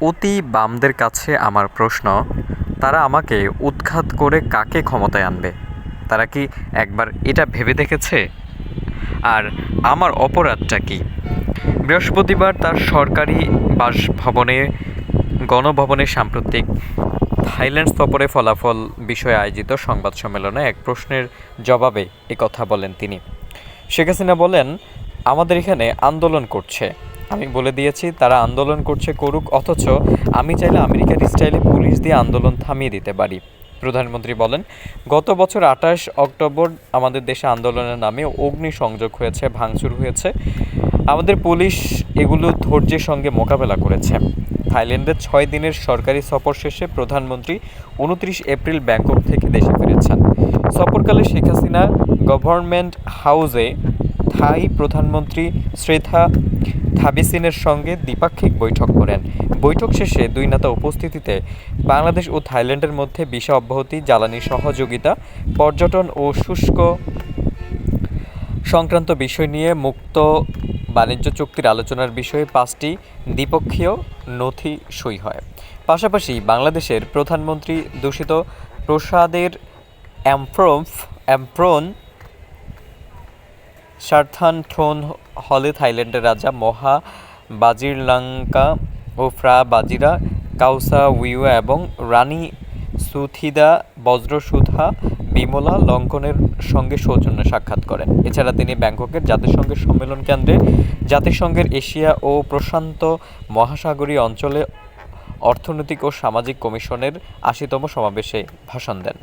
অতি বামদের কাছে আমার প্রশ্ন, তারা আমাকে উৎখাত করে কাকে ক্ষমতায় আনবে? তারা কি একবার এটা ভেবে দেখেছে? আর আমার অপরাধটা কি? বৃহস্পতিবার তার সরকারি বাসভবনে, গণভবনে সাম্প্রতিক থাইল্যান্ড সফরে ফলাফল বিষয়ে আয়োজিত সংবাদ সম্মেলনে এক প্রশ্নের জবাবে কথা বলেন তিনি। শেখ হাসিনা বলেন, আমাদের এখানে আন্দোলন করছে। আমি বলে দিয়েছি, তারা আন্দোলন করছে করুক, অথচ আমি চাইলে আমেরিকার স্টাইলে পুলিশ দিয়ে আন্দোলন থামিয়ে দিতে পারি। প্রধানমন্ত্রী বলেন, গত বছর আঠাশ অক্টোবর আমাদের দেশে আন্দোলনের নামে অগ্নিসংযোগ হয়েছে, ভাঙচুর হয়েছে। আমাদের পুলিশ এগুলো ধৈর্যের সঙ্গে মোকাবেলা করেছে। থাইল্যান্ডের ছয় দিনের সরকারি সফর শেষে প্রধানমন্ত্রী উনত্রিশ এপ্রিল ব্যাংকক থেকে দেশে ফিরেছেন। সফরকালে শেখ হাসিনা গভর্নমেন্ট হাউসে থাই প্রধানমন্ত্রী শ্রেথা থাবিসিনের সঙ্গে দ্বিপাক্ষিক বৈঠক করেন। বৈঠক শেষে দুই নেতা উপস্থিতিতে বাংলাদেশ ও থাইল্যান্ডের মধ্যে ভিসা অব্যাহতি, জ্বালানি সহযোগিতা, পর্যটন ও শুষ্ক সংক্রান্ত বিষয় নিয়ে মুক্ত বাণিজ্য চুক্তির আলোচনার বিষয়ে পাঁচটি দ্বিপক্ষীয় নথি সই হয়। পাশাপাশি বাংলাদেশের প্রধানমন্ত্রী দূষিত প্রসাদের অ্যাম্প্রোফ অ্যাম্প্রন সার্থান থ্রোন হলে থাইল্যান্ডের রাজা মহা বাজিরলাঙ্কা ও ফ্রা বাজিরা, কাউসা উইয়া এবং রানী সুথিদা বজ্রসুধা বিমলা লঙ্কনের সঙ্গে সৌজন্য সাক্ষাৎ করেন। এছাড়া তিনি ব্যাংককের জাতিসংঘের সম্মেলন কেন্দ্রে জাতিসংঘের এশিয়া ও প্রশান্ত মহাসাগরীয় অঞ্চলে অর্থনৈতিক ও সামাজিক কমিশনের আশিতম সমাবেশে ভাষণ দেন।